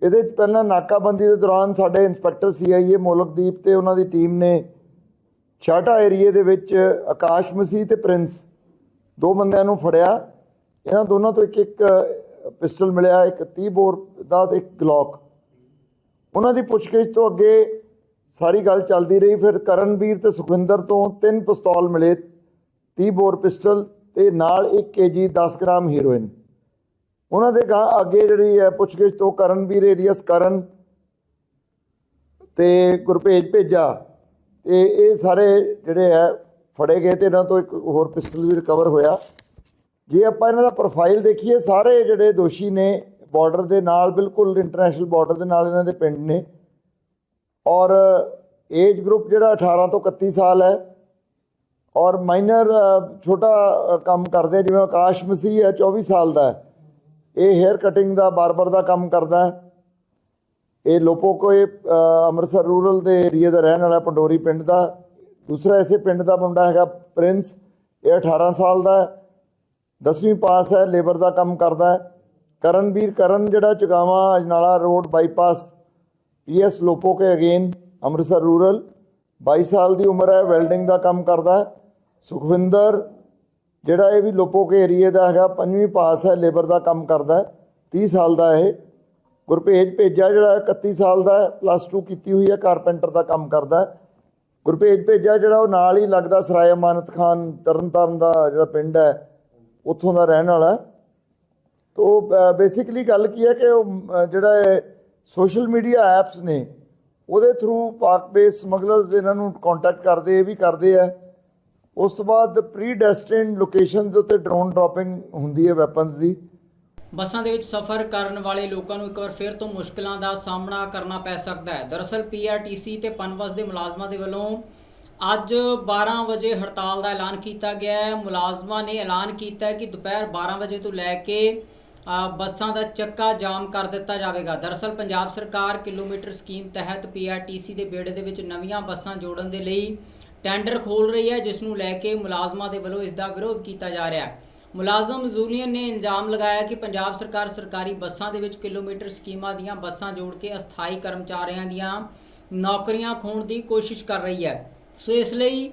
S5: ਇਹਦੇ ਵਿੱਚ ਪਹਿਲਾਂ ਨਾਕਾਬੰਦੀ ਦੇ ਦੌਰਾਨ ਸਾਡੇ ਇੰਸਪੈਕਟਰ ਸੀਆਈਏ ਮੋਲਕਦੀਪ ਤੇ ਉਹਨਾਂ ਦੀ ਟੀਮ ਨੇ ਛਾਟਾ ਏਰੀਏ ਦੇ ਵਿੱਚ ਆਕਾਸ਼ ਮਸੀਹ ਤੇ ਪ੍ਰਿੰਸ ਦੋ ਬੰਦਿਆਂ ਨੂੰ ਫੜਿਆ। ਇਹਨਾਂ ਦੋਨਾਂ ਤੋਂ ਇੱਕ ਇੱਕ ਪਿਸਟਲ ਮਿਲਿਆ, ਇੱਕ 30 ਬੋਰ ਦਾ ਤੇ ਇੱਕ ਗਲੌਕ। ਉਹਨਾਂ ਦੀ ਪੁੱਛਗਿੱਛ ਤੋਂ ਅੱਗੇ ਸਾਰੀ ਗੱਲ ਚੱਲਦੀ ਰਹੀ। ਫਿਰ ਕਰਨਵੀਰ ਤੇ ਸੁਖਵਿੰਦਰ ਤੋਂ ਤਿੰਨ ਪਿਸਤੌਲ ਮਿਲੇ 30 ਬੋਰ ਪਿਸਟਲ ਤੇ ਨਾਲ 1 ਕੇਜੀ 10 ਗ੍ਰਾਮ ਹੀਰੋਇਨ। ਉਹਨਾਂ ਦੇ ਗਾਂ ਅੱਗੇ ਜਿਹੜੀ ਹੈ ਪੁੱਛਗਿੱਛ ਤੋਂ ਕਰਨਵੀਰ ਏਰੀਅਸ ਕਰਨ ਤੇ ਗੁਰਪੇਜ ਭੇਜਾ ਤੇ ਇਹ ਸਾਰੇ ਜਿਹੜੇ ਹੈ ਫੜੇ ਗਏ ਤੇ ਇਹਨਾਂ ਤੋਂ ਇੱਕ ਹੋਰ ਪਿਸਟਲ ਵੀ ਰਿਕਵਰ ਹੋਇਆ। ਜੇ ਆਪਾਂ ਇਹਨਾਂ ਦਾ ਪ੍ਰੋਫਾਈਲ ਦੇਖੀਏ, ਸਾਰੇ ਜਿਹੜੇ ਦੋਸ਼ੀ ਨੇ ਬਾਰਡਰ ਦੇ ਨਾਲ, ਬਿਲਕੁਲ ਇੰਟਰਨੈਸ਼ਨਲ ਬਾਰਡਰ ਦੇ ਨਾਲ ਇਹਨਾਂ ਦੇ ਪਿੰਡ ਨੇ। ਔਰ ਏਜ ਗਰੁੱਪ ਜਿਹੜਾ 18 ਤੋਂ 31 ਸਾਲ ਹੈ। ਔਰ ਮਾਈਨਰ ਛੋਟਾ ਕੰਮ ਕਰਦੇ ਜਿਵੇਂ ਆਕਾਸ਼ ਮਸੀਹ ਹੈ 24 ਸਾਲ ਦਾ ਹੈ। ਇਹ ਹੇਅਰ ਕਟਿੰਗ ਦਾ ਬਾਰਬਰ ਦਾ ਕੰਮ ਕਰਦਾ ਹੈ। ਇਹ ਲੋਪੋਕੋਏ ਅੰਮ੍ਰਿਤਸਰ ਰੂਰਲ ਦੇ ਏਰੀਆ ਦਾ ਰਹਿਣ ਵਾਲਾ ਪੰਡੋਰੀ ਪਿੰਡ ਦਾ। ਦੂਸਰਾ ਇਸੇ ਪਿੰਡ ਦਾ ਮੁੰਡਾ ਹੈਗਾ ਪ੍ਰਿੰਸ, ਇਹ 18 ਸਾਲ ਦਾ ਹੈ। 10ਵੀਂ ਪਾਸ ਹੈ ਲੇਬਰ ਦਾ ਕੰਮ ਕਰਦਾ ਹੈ। ਕਰਨਵੀਰ, ਕਰਨ ਜਿਹੜਾ Chagawa, Ajnala road bypass PS Lopoke again Amritsar rural 22 ਸਾਲ ਦੀ ਉਮਰ ਹੈ ਵੈਲਡਿੰਗ ਦਾ ਕੰਮ ਕਰਦਾ ਹੈ। ਸੁਖਵਿੰਦਰ ਜਿਹੜਾ ਇਹ ਵੀ ਲੋਪੋਕੇ ਏਰੀਏ ਦਾ ਹੈਗਾ, ਪੰਜਵੀਂ ਪਾਸ ਹੈ, ਲੇਬਰ ਦਾ ਕੰਮ ਕਰਦਾ ਹੈ 30 ਸਾਲ ਦਾ ਇਹ। ਗੁਰਭੇਜ ਭੇਜਾ ਜਿਹੜਾ 31 ਸਾਲ ਦਾ ਪਲੱਸ 2 ਕੀਤੀ ਹੋਈ ਹੈ, ਕਾਰਪੈਂਟਰ ਦਾ ਕੰਮ ਕਰਦਾ ਹੈ। ਗੁਰਭੇਜ ਭੇਜਾ ਜਿਹੜਾ ਉਹ ਨਾਲ ਹੀ ਲੱਗਦਾ ਸਰਾਏ ਅਮਾਨਤ ਖਾਨ, ਤਰਨਤਾਰਨ ਦਾ ਜਿਹੜਾ ਪਿੰਡ ਹੈ, ਉੱਥੋਂ ਦਾ ਰਹਿਣ ਵਾਲਾ ਤੋ ਬੇਸਿਕਲੀ ਗੱਲ ਕੀ ਹੈ ਕਿ ਉਹ ਜਿਹੜਾ ਸੋਸ਼ਲ ਮੀਡੀਆ ਐਪਸ ਨੇ, ਉਹਦੇ ਥਰੂ ਪਾਕ ਬੇਸ ਸਮਗਲਰਸ ਇਹਨਾਂ ਨੂੰ ਕੰਟੈਕਟ ਕਰਦੇ, ਇਹ ਵੀ ਕਰਦੇ ਆ ਉਸ ਤੋਂ ਬਾਅਦ ਪ੍ਰੀ ਡੈਸਟਿਨਡ ਲੋਕੇਸ਼ਨ ਦੇ ਉੱਤੇ ਡਰੋਨ ਡ੍ਰੌਪਿੰਗ ਹੁੰਦੀ ਹੈ ਵੈਪਨਸ ਦੀ।
S1: ਬੱਸਾਂ ਦੇ ਵਿੱਚ ਸਫ਼ਰ ਕਰਨ ਵਾਲੇ ਲੋਕਾਂ ਨੂੰ ਇੱਕ ਵਾਰ ਫਿਰ ਤੋਂ ਮੁਸ਼ਕਲਾਂ ਦਾ ਸਾਹਮਣਾ ਕਰਨਾ ਪੈ ਸਕਦਾ ਹੈ। ਦਰਅਸਲ ਪੀਆਰਟੀਸੀ ਤੇ ਪਨਬਸ ਦੇ ਮੁਲਾਜ਼ਮਾਂ ਦੇ ਵੱਲੋਂ ਅੱਜ 12 ਵਜੇ ਹੜਤਾਲ ਦਾ ਐਲਾਨ ਕੀਤਾ ਗਿਆ ਹੈ। ਮੁਲਾਜ਼ਮਾਂ ਨੇ ਐਲਾਨ ਕੀਤਾ ਹੈ ਕਿ ਦੁਪਹਿਰ 12 ਵਜੇ ਤੋਂ ਲੈ ਕੇ ਬੱਸਾਂ ਦਾ ਚੱਕਾ ਜਾਮ ਕਰ ਦਿੱਤਾ ਜਾਵੇਗਾ। ਦਰਅਸਲ ਪੰਜਾਬ ਸਰਕਾਰ ਕਿਲੋਮੀਟਰ ਸਕੀਮ ਤਹਿਤ ਪੀਆਰਟੀਸੀ ਦੇ ਬੇੜੇ ਦੇ ਵਿੱਚ ਨਵੀਆਂ ਬੱਸਾਂ ਜੋੜਨ ਦੇ ਲਈ ਟੈਂਡਰ ਖੋਲ ਰਹੀ ਹੈ, ਜਿਸ ਨੂੰ ਲੈ ਕੇ ਮੁਲਾਜ਼ਮਾਂ ਦੇ ਵੱਲੋਂ ਇਸ ਦਾ ਵਿਰੋਧ ਕੀਤਾ ਜਾ ਰਿਹਾ ਹੈ। ਮੁਲਾਜ਼ਮ ਯੂਨੀਅਨ ਨੇ ਇਲਜ਼ਾਮ ਲਗਾਇਆ ਕਿ ਪੰਜਾਬ ਸਰਕਾਰ ਸਰਕਾਰੀ ਬੱਸਾਂ ਦੇ ਵਿੱਚ ਕਿਲੋਮੀਟਰ ਸਕੀਮਾਂ ਦੀਆਂ ਬੱਸਾਂ ਜੋੜ ਕੇ ਅਸਥਾਈ ਕਰਮਚਾਰੀਆਂ ਦੀਆਂ ਨੌਕਰੀਆਂ ਖੋਣ ਦੀ ਕੋਸ਼ਿਸ਼ ਕਰ ਰਹੀ ਹੈ। ਸੋ ਇਸ ਲਈ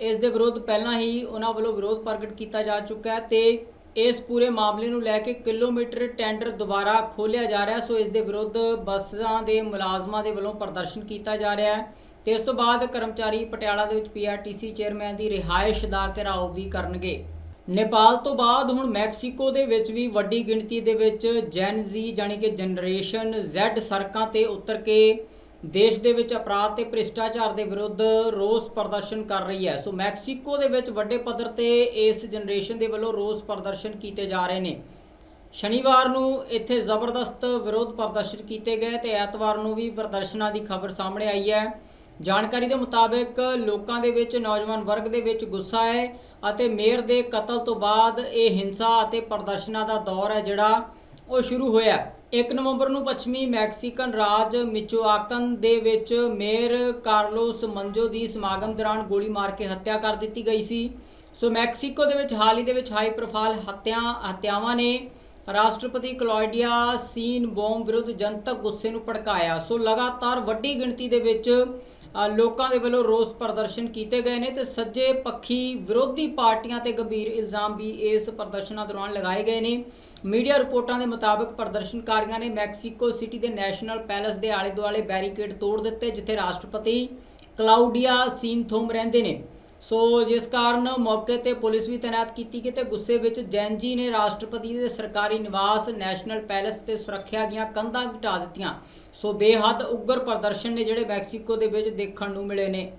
S1: ਇਸ ਦੇ ਵਿਰੁੱਧ ਪਹਿਲਾਂ ਹੀ ਉਹਨਾਂ ਵੱਲੋਂ ਵਿਰੋਧ ਪ੍ਰਗਟ ਕੀਤਾ ਜਾ ਚੁੱਕਾ ਹੈ ਤੇ ਇਸ ਪੂਰੇ ਮਾਮਲੇ ਨੂੰ ਲੈ ਕੇ ਕਿਲੋਮੀਟਰ ਟੈਂਡਰ ਦੁਬਾਰਾ ਖੋਲ੍ਹਿਆ ਜਾ ਰਿਹਾ ਸੋ ਇਸ ਦੇ ਵਿਰੁੱਧ ਬੱਸਾਂ ਦੇ ਮੁਲਾਜ਼ਮਾਂ ਦੇ ਵੱਲੋਂ ਪ੍ਰਦਰਸ਼ਨ ਕੀਤਾ ਜਾ ਰਿਹਾ ਹੈ। ਇਸ ਤੋਂ ਬਾਅਦ ਕਰਮਚਾਰੀ ਪਟਿਆਲਾ ਦੇ ਵਿੱਚ ਪੀਆਰਟੀਸੀ ਚੇਅਰਮੈਨ ਦੀ ਰਿਹਾਇਸ਼ ਦਾ ਘਿਰਾਓ ਵੀ ਕਰਨਗੇ। ਨੇਪਾਲ ਤੋਂ ਬਾਅਦ ਹੁਣ ਮੈਕਸੀਕੋ ਦੇ ਵਿੱਚ ਵੀ ਵੱਡੀ ਗਿਣਤੀ ਦੇ ਵਿੱਚ ਜੈਨ ਜ਼ੀ ਜਾਨੀ ਕਿ ਜਨਰੇਸ਼ਨ Z ਸੜਕਾਂ ਤੇ ਉਤਰ ਕੇ ਦੇਸ਼ ਦੇ ਵਿੱਚ ਅਪਰਾਧ ਤੇ ਭ੍ਰਿਸ਼ਟਾਚਾਰ ਦੇ ਵਿਰੁੱਧ ਰੋਸ ਪ੍ਰਦਰਸ਼ਨ ਕਰ ਰਹੀ ਹੈ। ਸੋ ਮੈਕਸੀਕੋ ਦੇ ਵਿੱਚ ਵੱਡੇ ਪੱਧਰ ਤੇ ਇਸ ਜਨਰੇਸ਼ਨ ਦੇ ਵੱਲੋਂ ਰੋਸ ਪ੍ਰਦਰਸ਼ਨ ਕੀਤੇ ਜਾ ਰਹੇ ਨੇ। ਸ਼ਨੀਵਾਰ ਨੂੰ ਇੱਥੇ ਜ਼ਬਰਦਸਤ ਵਿਰੋਧ ਪ੍ਰਦਰਸ਼ਨ ਕੀਤੇ ਗਏ ਤੇ ਐਤਵਾਰ ਨੂੰ ਵੀ ਪ੍ਰਦਰਸ਼ਨਾਂ ਦੀ ਖਬਰ ਸਾਹਮਣੇ ਆਈ ਹੈ। ਜਾਣਕਾਰੀ ਦੇ ਮੁਤਾਬਕ ਲੋਕਾਂ ਦੇ ਵਿੱਚ, ਨੌਜਵਾਨ ਵਰਗ ਦੇ ਵਿੱਚ ਗੁੱਸਾ ਹੈ ਅਤੇ ਮੇਅਰ ਦੇ ਕਤਲ ਤੋਂ ਬਾਅਦ ਇਹ ਹਿੰਸਾ ਅਤੇ ਪ੍ਰਦਰਸ਼ਨਾਂ ਦਾ ਦੌਰ ਹੈ ਜਿਹੜਾ ਉਹ ਸ਼ੁਰੂ ਹੋਇਆ 1 ਨਵੰਬਰ ਨੂੰ ਪੱਛਮੀ ਮੈਕਸੀਕਨ ਰਾਜ ਮਿਚੋਆਕਨ ਦੇ ਵਿੱਚ ਮੇਅਰ ਕਾਰਲੋਸ ਮੰਜੋ ਦੀ ਸਮਾਗਮ ਦੌਰਾਨ ਗੋਲੀ ਮਾਰ ਕੇ ਹੱਤਿਆ ਕਰ ਦਿੱਤੀ ਗਈ ਸੀ। ਸੋ ਮੈਕਸੀਕੋ ਦੇ ਵਿੱਚ ਹਾਲ ਹੀ ਦੇ ਵਿੱਚ ਹਾਈ ਪ੍ਰੋਫਾਈਲ ਹੱਤਿਆ, ਹੱਤਿਆਵਾਂ ਨੇ ਰਾਸ਼ਟਰਪਤੀ ਕਲੋਇਡੀਆ ਸੀਨ ਬੋਮ ਵਿਰੁੱਧ ਜਨਤਕ ਗੁੱਸੇ ਨੂੰ ਭੜਕਾਇਆ। ਸੋ ਲਗਾਤਾਰ ਵੱਡੀ ਗਿਣਤੀ ਦੇ ਵਿੱਚ ਲੋਕਾਂ ਦੇ ਵੱਲੋਂ ਰੋਸ ਪ੍ਰਦਰਸ਼ਨ ਕੀਤੇ ਗਏ ਨੇ ਤੇ ਸੱਜੇ ਪੱਖੀ ਵਿਰੋਧੀ ਪਾਰਟੀਆਂ ਤੇ ਗੰਭੀਰ ਇਲਜ਼ਾਮ ਵੀ ਇਸ ਪ੍ਰਦਰਸ਼ਨਾਂ ਦੌਰਾਨ ਲਗਾਏ ਗਏ ਨੇ। ਮੀਡੀਆ ਰਿਪੋਰਟਾਂ ਦੇ ਮੁਤਾਬਕ ਪ੍ਰਦਰਸ਼ਨਕਾਰੀਆਂ ਨੇ ਮੈਕਸੀਕੋ ਸਿਟੀ ਦੇ ਨੈਸ਼ਨਲ ਪੈਲੇਸ ਦੇ ਆਲੇ ਦੁਆਲੇ ਬੈਰੀਕੇਡ ਤੋੜ ਦਿੱਤੇ, ਜਿੱਥੇ ਰਾਸ਼ਟਰਪਤੀ ਕਲਾਉਡੀਆ ਸੀਨਥੋਮ ਰਹਿੰਦੇ ਨੇ। ਸੋ ਜਿਸ ਕਾਰਨ ਮੌਕੇ ਤੇ ਪੁਲਿਸ ਵੀ ਤਾਇਨਾਤ ਕੀਤੀ ਗਈ ਤੇ ਗੁੱਸੇ ਵਿੱਚ ਜੈਨਜੀ ਨੇ ਰਾਸ਼ਟਰਪਤੀ ਦੇ ਸਰਕਾਰੀ ਨਿਵਾਸ ਨੈਸ਼ਨਲ ਪੈਲੇਸ ਤੇ ਸੁਰੱਖਿਆ ਦੀਆਂ ਕੰਧਾਂ ਵੀ ਢਾ ਦਿੱਤੀਆਂ। ਸੋ ਬੇਹੱਦ ਉਗਰ ਪ੍ਰਦਰਸ਼ਨ ਨੇ ਜਿਹੜੇ ਮੈਕਸੀਕੋ ਦੇ ਵਿੱਚ ਦੇਖਣ ਨੂੰ ਮਿਲੇ ਨੇ।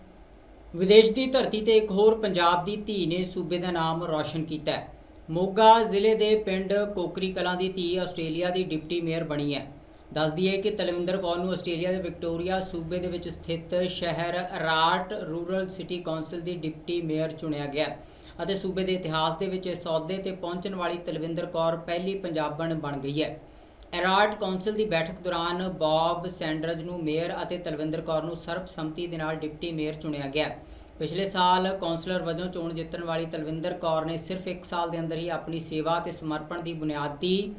S1: ਵਿਦੇਸ਼ ਦੀ ਧਰਤੀ ਤੇ ਇੱਕ ਹੋਰ ਪੰਜਾਬ ਦੀ ਧੀ ਨੇ ਸੂਬੇ ਦਾ ਨਾਮ ਰੌਸ਼ਨ ਕੀਤਾ ਹੈ। ਮੋਗਾ ਜ਼ਿਲ੍ਹੇ ਦੇ ਪਿੰਡ ਕੋਕਰੀ ਕਲਾਂ ਦੀ ਧੀ ਆਸਟ੍ਰੇਲੀਆ ਦੀ ਡਿਪਟੀ ਮੇਅਰ ਬਣੀ ਹੈ। ਦੱਸਦੀ ਹੈ ਕਿ ਤਲਵਿੰਦਰ ਕੌਰ ਨੂੰ ਆਸਟ੍ਰੇਲੀਆ ਦੇ ਵਿਕਟੋਰੀਆ ਸੂਬੇ ਦੇ ਵਿੱਚ ਸਥਿਤ ਸ਼ਹਿਰ ਰਾਟ ਰੂਰਲ ਸਿਟੀ ਕੌਂਸਲ ਦੀ ਡਿਪਟੀ ਮੇਅਰ ਚੁਣਿਆ ਗਿਆ ਅਤੇ ਸੂਬੇ ਦੇ ਇਤਿਹਾਸ ਦੇ ਵਿੱਚ ਇਸ ਅਹੁਦੇ ਤੇ ਪਹੁੰਚਣ ਵਾਲੀ ਤਲਵਿੰਦਰ ਕੌਰ ਪਹਿਲੀ ਪੰਜਾਬਣ ਬਣ ਗਈ ਹੈ। ਐਰਾਡ ਕੌਂਸਲ ਦੀ ਬੈਠਕ ਦੌਰਾਨ ਬੌਬ ਸੈਂਡਰਜ ਨੂੰ ਮੇਅਰ ਅਤੇ ਤਲਵਿੰਦਰ ਕੌਰ ਨੂੰ ਸਰਬਸੰਮਤੀ ਦੇ ਨਾਲ ਡਿਪਟੀ ਮੇਅਰ ਚੁਣਿਆ ਗਿਆ ਪਿਛਲੇ ਸਾਲ ਕੌਂਸਲਰ ਵਜੋਂ ਚੋਣ ਜਿੱਤਣ ਵਾਲੀ ਤਲਵਿੰਦਰ ਕੌਰ ਨੇ ਸਿਰਫ 1 ਸਾਲ ਦੇ ਅੰਦਰ ਹੀ ਆਪਣੀ ਸੇਵਾ ਤੇ ਸਮਰਪਣ ਦੀ ਬੁਨਿਆਦੀ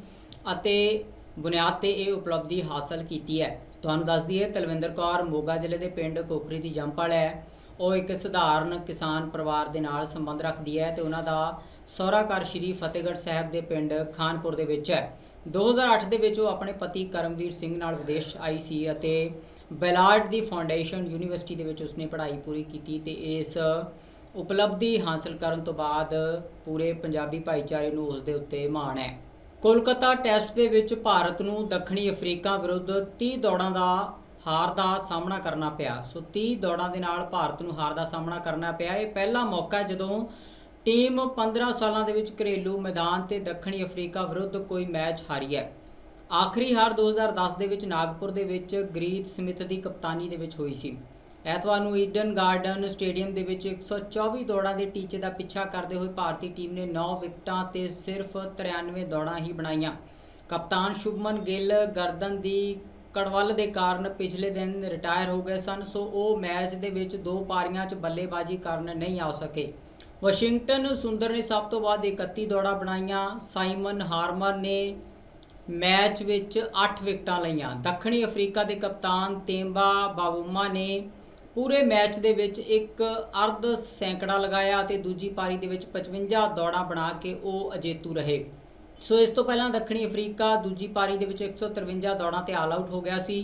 S1: ਅਤੇ ਬੁਨਿਆਦ ਤੇ ਇਹ ਉਪਲਬਧੀ ਹਾਸਲ ਕੀਤੀ ਹੈ। ਤੁਹਾਨੂੰ ਦੱਸ ਦਈਏ ਤਲਵਿੰਦਰ ਕੌਰ ਮੋਗਾ ਜ਼ਿਲ੍ਹੇ ਦੇ ਪਿੰਡ ਕੋਖਰੀ ਦੀ ਜੰਪਲ ਹੈ। ਉਹ ਇੱਕ ਸਧਾਰਨ ਕਿਸਾਨ ਪਰਿਵਾਰ ਦੇ ਨਾਲ ਸੰਬੰਧ ਰੱਖਦੀ ਹੈ ਤੇ ਉਹਨਾਂ ਦਾ ਸਹੁਰਾ ਘਰ ਸ਼੍ਰੀ ਫਤਿਹਗੜ੍ਹ ਸਾਹਿਬ ਦੇ ਪਿੰਡ ਖਾਨਪੁਰ ਦੇ ਵਿੱਚ ਹੈ। 2008 ਦੇ ਵਿੱਚ ਉਹ ਆਪਣੇ ਪਤੀ ਕਰਮਵੀਰ ਸਿੰਘ ਨਾਲ ਵਿਦੇਸ਼ ਆਈ ਸੀ ਅਤੇ ਬੈਲਾਰਡ ਦੀ ਫਾਊਂਡੇਸ਼ਨ ਯੂਨੀਵਰਸਿਟੀ ਦੇ ਵਿੱਚ ਉਸਨੇ ਪੜ੍ਹਾਈ ਪੂਰੀ ਕੀਤੀ ਤੇ ਇਸ ਉਪਲਬਧੀ ਹਾਸਲ ਕਰਨ ਤੋਂ ਬਾਅਦ ਪੂਰੇ ਪੰਜਾਬੀ ਭਾਈਚਾਰੇ ਨੂੰ ਉਸ ਦੇ ਉੱਤੇ ਮਾਣ ਹੈ। ਕੋਲਕਾਤਾ ਟੈਸਟ ਦੇ ਵਿੱਚ ਭਾਰਤ ਨੂੰ ਦੱਖਣੀ ਅਫਰੀਕਾ ਵਿਰੁੱਧ 30 ਦੌੜਾਂ ਦਾ ਹਾਰ ਦਾ ਸਾਹਮਣਾ ਕਰਨਾ ਪਿਆ। ਸੋ 30 ਦੌੜਾਂ ਦੇ ਨਾਲ ਭਾਰਤ ਨੂੰ ਹਾਰ ਦਾ ਸਾਹਮਣਾ ਕਰਨਾ ਪਿਆ। ਇਹ ਪਹਿਲਾ ਮੌਕਾ ਹੈ ਜਦੋਂ ਟੀਮ 15 ਸਾਲਾਂ ਦੇ ਵਿੱਚ ਘਰੇਲੂ ਮੈਦਾਨ ਤੇ ਦੱਖਣੀ ਅਫਰੀਕਾ ਵਿਰੁੱਧ ਕੋਈ ਮੈਚ ਹਾਰੀ ਹੈ। ਆਖਰੀ ਹਾਰ 2010 ਦੇ ਵਿੱਚ ਨਾਗਪੁਰ ਦੇ ਵਿੱਚ ਗਰੀਤ ਸਮਿਥ ਦੀ ਕਪਤਾਨੀ ਦੇ ਵਿੱਚ ਹੋਈ ਸੀ। ਐਤਵਾਰ ਨੂੰ ਈਡਨ ਗਾਰਡਨ ਸਟੇਡੀਅਮ ਦੇ ਵਿੱਚ 124 ਦੌੜਾਂ ਦੇ ਟੀਚੇ ਦਾ ਪਿੱਛਾ ਕਰਦੇ ਹੋਏ ਭਾਰਤੀ ਟੀਮ ਨੇ 9 ਵਿਕਟਾਂ ਤੇ ਸਿਰਫ 93 ਦੌੜਾਂ ਹੀ ਬਣਾਈਆਂ। ਕਪਤਾਨ ਸ਼ੁਭਮਨ ਗਿੱਲ ਗਰਦਨ ਦੀ ਕੜਵਲ ਦੇ ਕਾਰਨ ਪਿਛਲੇ ਦਿਨ ਰਿਟਾਇਰ ਹੋ ਗਏ ਸਨ, ਸੋ ਉਹ ਮੈਚ ਦੇ ਵਿੱਚ ਦੋ ਪਾਰੀਆਂ 'ਚ ਬੱਲੇਬਾਜ਼ੀ ਕਰਨ ਨਹੀਂ ਆ ਸਕੇ। ਵਾਸ਼ਿੰਗਟਨ ਸੁੰਦਰ ਨੇ ਸਭ ਤੋਂ ਵੱਧ 31 ਦੌੜਾਂ ਬਣਾਈਆਂ। ਸਾਈਮਨ ਹਾਰਮਰ ਨੇ ਮੈਚ ਵਿੱਚ 8 ਵਿਕਟਾਂ ਲਈਆਂ। ਦੱਖਣੀ ਅਫਰੀਕਾ ਦੇ ਕਪਤਾਨ ਤੇਂਬਾ ਬਾਬੂਮਾ ਨੇ ਪੂਰੇ ਮੈਚ ਦੇ ਵਿੱਚ ਇੱਕ ਅਰਧ ਸੈਂਕੜਾ ਲਗਾਇਆ ਤੇ ਦੂਜੀ ਪਾਰੀ ਦੇ ਵਿੱਚ 55 ਦੌੜਾਂ ਬਣਾ ਕੇ ਉਹ ਅਜੇਤੂ ਰਹੇ। ਸੋ ਇਸ ਤੋਂ ਪਹਿਲਾਂ ਦੱਖਣੀ ਅਫਰੀਕਾ ਦੂਜੀ ਪਾਰੀ ਦੇ ਵਿੱਚ 153 ਦੌੜਾਂ ਤੇ ਆਲ ਆਊਟ ਹੋ ਗਿਆ ਸੀ।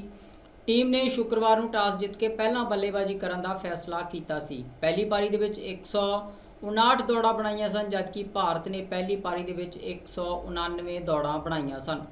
S1: ਟੀਮ ਨੇ ਸ਼ੁੱਕਰਵਾਰ ਨੂੰ ਟਾਸ ਜਿੱਤ ਕੇ ਪਹਿਲਾਂ ਬੱਲੇਬਾਜ਼ੀ ਕਰਨ ਦਾ ਫੈਸਲਾ ਕੀਤਾ ਸੀ। ਪਹਿਲੀ ਪਾਰੀ ਦੇ ਵਿੱਚ 159 ਦੌੜਾਂ ਬਣਾਈਆਂ ਸਨ, ਜਦਕਿ ਭਾਰਤ ਨੇ ਪਹਿਲੀ ਪਾਰੀ ਦੇ ਵਿੱਚ 199 ਦੌੜਾਂ ਬਣਾਈਆਂ ਸਨ।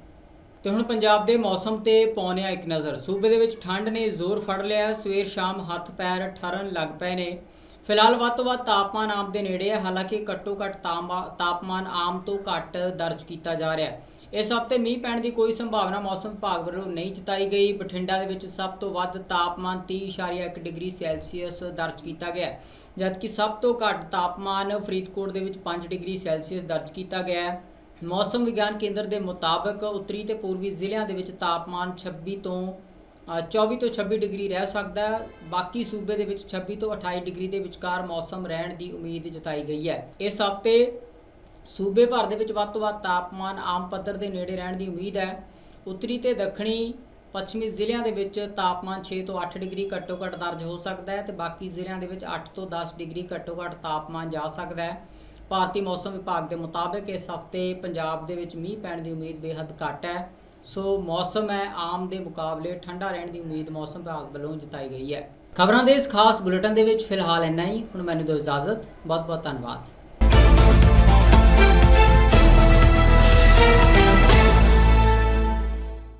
S1: ਤੇ ਹੁਣ ਪੰਜਾਬ ਦੇ ਮੌਸਮ ਤੇ ਪਾਉਂਦੇ ਹਾਂ ਇੱਕ ਨਜ਼ਰ। ਸੂਬੇ ਦੇ ਵਿੱਚ ਠੰਡ ਨੇ ਜ਼ੋਰ ਫੜ ਲਿਆ। ਸਵੇਰ ਸ਼ਾਮ ਹੱਥ ਪੈਰ ਠਰਨ ਲੱਗ ਪਏ ਨੇ। ਫਿਲਹਾਲ ਵੱਧ ਤੋਂ ਵੱਧ ਤਾਪਮਾਨ ਆਮ ਦੇ ਨੇੜੇ ਹੈ। ਹਾਲਾਂਕਿ ਘੱਟੋ ਘੱਟ ਤਾਮਾ- ਤਾਪਮਾਨ ਆਮ ਤੋਂ ਘੱਟ ਦਰਜ ਕੀਤਾ ਜਾ ਰਿਹਾ ਹੈ। ਇਸ ਹਫ਼ਤੇ ਮੀਂਹ ਪੈਣ ਦੀ ਕੋਈ ਸੰਭਾਵਨਾ ਮੌਸਮ ਵਿਭਾਗ ਵੱਲੋਂ ਨਹੀਂ ਜਤਾਈ ਗਈ। ਬਠਿੰਡਾ ਦੇ ਵਿੱਚ ਸਭ ਤੋਂ ਵੱਧ ਤਾਪਮਾਨ 30.1 ਡਿਗਰੀ ਸੈਲਸੀਅਸ ਦਰਜ ਕੀਤਾ ਗਿਆ ਜਦਕਿ ਸਭ ਤੋਂ ਘੱਟ ਤਾਪਮਾਨ ਫਰੀਦਕੋਟ ਦੇ ਵਿੱਚ 5 ਡਿਗਰੀ ਸੈਲਸੀਅਸ ਦਰਜ ਕੀਤਾ ਗਿਆ ਹੈ। ਮੌਸਮ ਵਿਗਿਆਨ ਕੇਂਦਰ ਦੇ ਮੁਤਾਬਕ ਉੱਤਰੀ ਤੇ ਪੂਰਬੀ ਜ਼ਿਲ੍ਹਿਆਂ ਦੇ ਵਿੱਚ ਤਾਪਮਾਨ 26 ਤੋਂ ਅ, 24 ਤੋਂ 26 ਡਿਗਰੀ ਰਹਿ ਸਕਦਾ ਹੈ। ਬਾਕੀ ਸੂਬੇ ਦੇ ਵਿੱਚ 26 ਤੋਂ 28 ਡਿਗਰੀ ਦੇ ਵਿਚਕਾਰ ਮੌਸਮ ਰਹਿਣ ਦੀ ਉਮੀਦ ਜਤਾਈ ਗਈ ਹੈ। ਇਸ ਹਫ਼ਤੇ ਸੂਬੇ ਭਰ ਦੇ ਵਿੱਚ ਵੱਧ ਤੋਂ ਵੱਧ ਤਾਪਮਾਨ ਆਮ ਪੱਧਰ ਦੇ ਨੇੜੇ ਰਹਿਣ ਦੀ ਉਮੀਦ ਹੈ। ਉੱਤਰੀ ਤੇ ਦੱਖਣੀ ਪੱਛਮੀ ਜ਼ਿਲ੍ਹਿਆਂ ਦੇ ਵਿੱਚ ਤਾਪਮਾਨ 6 ਤੋਂ 8 ਡਿਗਰੀ ਘੱਟੋ ਘੱਟ ਦਰਜ ਹੋ ਸਕਦਾ ਹੈ ਤੇ ਬਾਕੀ ਜ਼ਿਲ੍ਹਿਆਂ ਦੇ ਵਿੱਚ 8 ਤੋਂ 10 ਡਿਗਰੀ ਘੱਟੋ ਘੱਟ ਤਾਪਮਾਨ ਜਾ ਸਕਦਾ ਹੈ। ਭਾਰਤੀ ਮੌਸਮ ਵਿਭਾਗ ਦੇ ਮੁਤਾਬਕ ਇਸ ਹਫ਼ਤੇ ਪੰਜਾਬ ਦੇ ਵਿੱਚ ਮੀਂਹ ਪੈਣ ਦੀ ਉਮੀਦ ਬੇहद ਘੱਟ ਹੈ। ਸੋ ਮੌਸਮ ਹੈ, ਆਮ ਦੇ ਮੁਕਾਬਲੇ ਠੰਡਾ ਰਹਿਣ ਦੀ ਉਮੀਦ ਮੌਸਮ ਵਿਭਾਗ ਵੱਲੋਂ ਜਤਾਈ ਗਈ ਹੈ। ਖਬਰਾਂ ਦੇ ਇਸ ਖਾਸ ਬੁਲੇਟਿਨ ਦੇ ਵਿੱਚ ਫਿਲਹਾਲ ਇੰਨਾ ਹੀ। ਹੁਣ ਮੈਨੂੰ ਦਿਓ ਇਜਾਜ਼ਤ। ਬਹੁਤ ਬਹੁਤ ਧੰਨਵਾਦ।